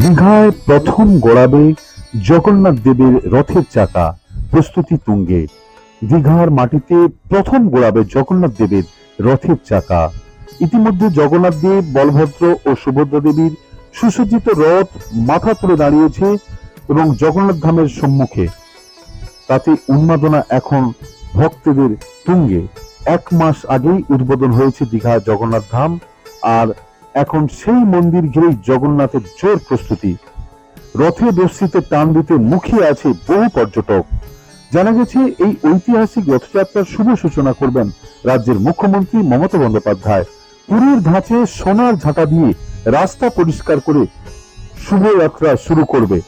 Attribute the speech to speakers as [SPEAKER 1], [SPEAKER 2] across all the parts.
[SPEAKER 1] দীঘায় প্রথম গড়াবে জগন্নাথ দেবের রথের চাকা, প্রস্তুতি তুঙ্গে। দীঘার মাটিতে প্রথম গোড়াবে জগন্নাথ দেবের রথের চাকা। ইতিমধ্যে জগন্নাথ দেব, বলভদ্র ও সুভদ্রা দেবীর সুসজ্জিত রথ মাথা তুলে দাঁড়িয়েছে এবং জগন্নাথ ধামের সম্মুখে। তাতে উন্মাদনা এখন ভক্তদের তুঙ্গে। এক মাস আগেই উদ্বোধন হয়েছে দীঘা জগন্নাথ ধাম আর এখন সেই মন্দির ঘিরেই জগন্নাথের জোর প্রস্তুতি। রথে দস্যিতে টান দিতে মুখিয়ে আছে বহু পর্যটক। জানা গেছে, এই ঐতিহাসিক রথযাত্রার শুভ সূচনা করবেন রাজ্যের মুখ্যমন্ত্রী মমতা বন্দ্যোপাধ্যায়। পুরীর ধাঁচে সোনার ঝাঁটা দিয়ে রাস্তা পরিষ্কার করে শুভযাত্রা শুরু করবে।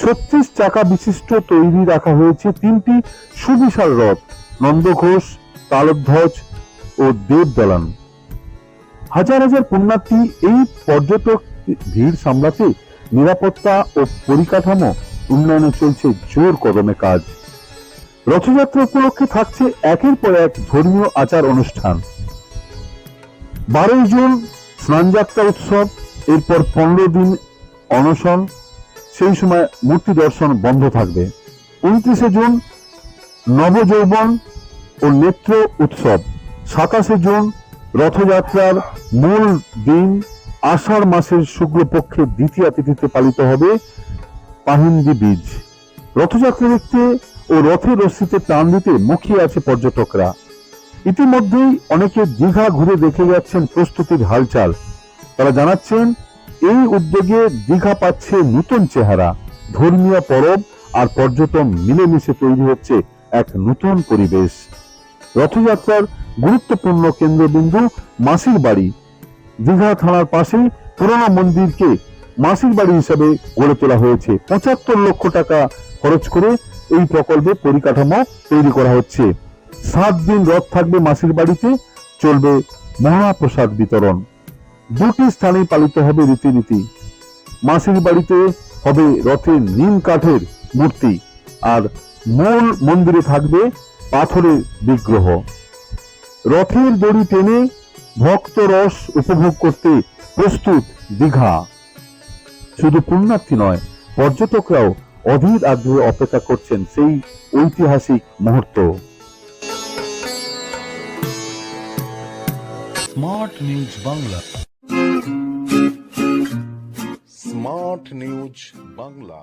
[SPEAKER 1] ছত্রিশ চাকা বিশিষ্ট তৈরি রাখা হয়েছে তিনটি সুবিশাল রথ নন্দঘোষ তালধ্বজ ও দেবদলান। হাজার হাজার পুণ্যার্থী এই পর্যটক ভিড় সামলাতে নিরাপত্তা ও পরিকাঠামো উন্নয়নে চলছে জোর কদমে কাজ। রথযাত্রা উপলক্ষে থাকছে একের পর এক ধর্মীয় আচার অনুষ্ঠান। বারোই জুন স্নানযাত্রা উৎসব, এরপর পনেরো দিন অনশন, সেই সময় মূর্তি দর্শন বন্ধ থাকবে। উনত্রিশে জুন নবযৌবন ও নেত্র উৎসব। সাতাশে জুন রথযাত্রার মূল দিন আষাঢ় মাসের শুক্লপক্ষের দ্বিতীয় তিথিতে পালিত হবে পাহিন্দি বীজ। রথযাত্রা দেখতে ও রথের রশ্মিতে টান দিতে মুখিয়ে আছে পর্যটকরা। ইতিমধ্যেই অনেকে দীঘা ঘুরে দেখে যাচ্ছেন প্রস্তুতির হালচাল। তারা জানাচ্ছেন, এই উদ্যোগে দীঘা পাচ্ছে নতুন চেহারা, ধর্মীয় পরব আর পর্যটন মিলেমিশে তৈরি হচ্ছে এক নতুন পরিবেশ। রথযাত্রার গুরুত্বপূর্ণ কেন্দ্রবিন্দু মাসির বাড়ি। দীঘা থানার পাশে পুরোনো মন্দিরকে মাসির বাড়ি হিসাবে গড়ে তোলা হয়েছে। পঁচাত্তর লক্ষ টাকা খরচ করে এই প্রকল্পে পরিকাঠামো তৈরি করা হচ্ছে। সাত দিন রথ থাকবে মাসির বাড়িতে, চলবে মহাপ্রসাদ বিতরণ। দুটি স্থানে পালিত হবে রীতিনীতি। মাসির বাড়িতে হবে রথের নীল কাঠের মূর্তি, আর মূল মন্দিরে থাকবে পাথরের বিগ্রহ। রথের দড়ি টেনে ভক্ত রস উপভোগ করতে প্রস্তুত দীঘা। শুধু পুণ্যার্থী নয় পর্যটকরাও অধীর আগ্রহে অপেক্ষা করছেন সেই ঐতিহাসিক মুহূর্ত।
[SPEAKER 2] Smart News Bangla.
[SPEAKER 3] Smart News Bangla.